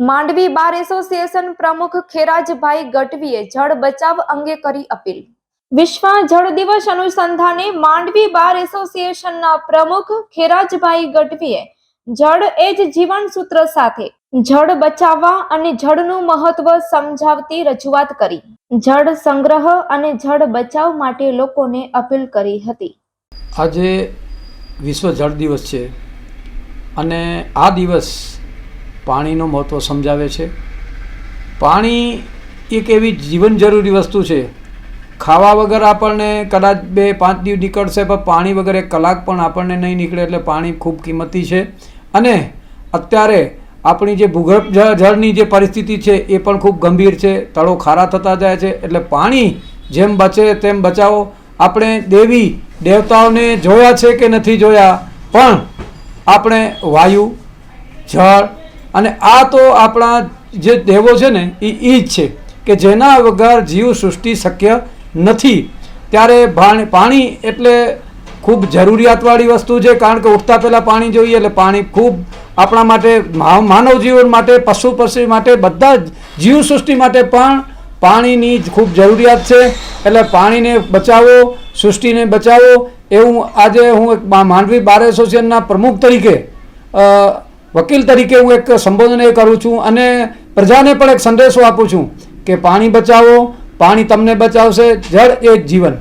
Mandvi bar association પ્રમુખ ખેરાજભાઈ ગઢવીએ જળ બચાવ અંગે કરી અપીલ. વિશ્વ જળ દિવસ અનુસંધાને માંડવી બાર એસોસિએશનના પ્રમુખ ખેરાજભાઈ ગઢવીએ જળ એ જ જીવન સૂત્ર સાથે જળ બચાવવા અને જળનું મહત્વ સમજાવતી રજૂઆત કરી. જળ સંગ્રહ અને જળ બચાવ માટે લોકોને અપીલ કરી હતી. આજે વિશ્વ જળ દિવસ છે અને આ દિવસ પાણીનું મહત્ત્વ સમજાવે છે. પાણી એક એવી જીવન જરૂરી વસ્તુ છે. ખાવા વગર આપણને કદાચ બે પાંચ દિવસ નીકળશે, પણ પાણી વગર એક કલાક પણ આપણને નહીં નીકળે એટલે પાણી ખૂબ કિંમતી છે. અને અત્યારે આપણી જે ભૂગર્ભ જળની જે પરિસ્થિતિ છે એ પણ ખૂબ ગંભીર છે. તળો ખારા થતા જાય છે. એટલે પાણી જેમ બચે તેમ બચાવો. આપણે દેવી દેવતાઓને જોયા છે કે નથી જોયા? પણ આપણે વાયુ, જળ અને આ તો આપણા જે દેવો છે ને, એ એ જ છે કે જેના વગર જીવ સૃષ્ટિ શક્ય નથી. ત્યારે પાણી એટલે ખૂબ જરૂરિયાતવાળી વસ્તુ છે, કારણ કે ઉઠતા પહેલાં પાણી જોઈએ એટલે પાણી ખૂબ આપણા માટે માનવ જીવન માટે, પશુ પક્ષી માટે, બધા જીવ સૃષ્ટિ માટે પણ પાણીની ખૂબ જરૂરિયાત છે. એટલે પાણીને બચાવો, સૃષ્ટિને બચાવો. એવું આજે હું એક માંડવી બાર એસોસિએશનના પ્રમુખ તરીકે વકીલ તરીકે હું એક સંબોધન એ કરું છું અને પ્રજાને પણ એક સંદેશો આપું છું કે પાણી બચાવો, પાણી તમને બચાવશે, જળ એ જીવન.